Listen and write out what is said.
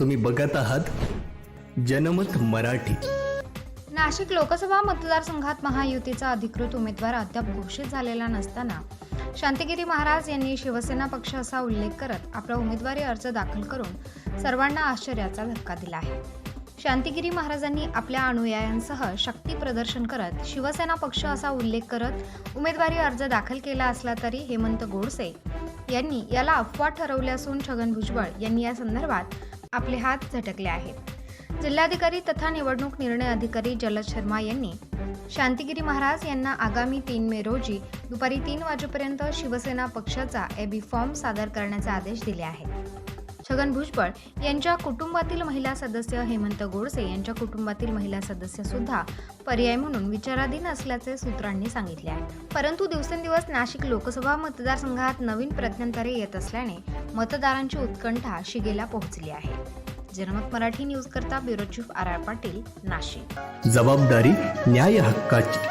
तुम्ही बघत आहात जनमत मराठी. नाशिक लोकसभा मतदारसंघात महायुतीचा अधिकृत उमेदवार अद्याप घोषित झालेला नसताना शांतिगिरी महाराज यांनी शिवसेना पक्ष असा उल्लेख करत आपला उमेदवारी अर्ज दाखल करून सर्वांना आश्चर्याचा धक्का दिला आहे. शांतिगिरी महाराजांनी आपल्या अनुयायांसह शक्ती प्रदर्शन करत शिवसेना पक्ष असा उल्लेख करत उमेदवारी अर्ज दाखल केला असला तरी हेमंत गोडसे यांनी याला अफवा ठरवले असून छगन भुजबळ यांनी या संदर्भात आपले हात झटकले आहेत. जिल्हाधिकारी तथा निवडणूक निर्णय अधिकारी जलद शर्मा यांनी शांतिगिरी महाराज यांना आगामी तीन मे रोजी दुपारी तीन वाजेपर्यंत शिवसेना पक्षाचा एबी फॉर्म सादर करण्याचे आदेश दिले आहेत. छगन भुजबळ यांच्या कुटुंबातील महिला सदस्य हेमंत गोडसे यांच्या कुटुंबातील महिला सदस्य सुद्धा पर्याय म्हणून विचाराधीन असल्याचे सूत्रांनी सांगितले आहे. परंतु दिवसेंदिवस नाशिक लोकसभा मतदारसंघात नवीन प्रज्ञांतरे येत असल्याने मतदारांची उत्कंठा शिगेला पोहोचली आहे. जनमत मराठी न्यूज करता bureau chief R R Patil Nashik. जबाबदारी न्याय हक्काची.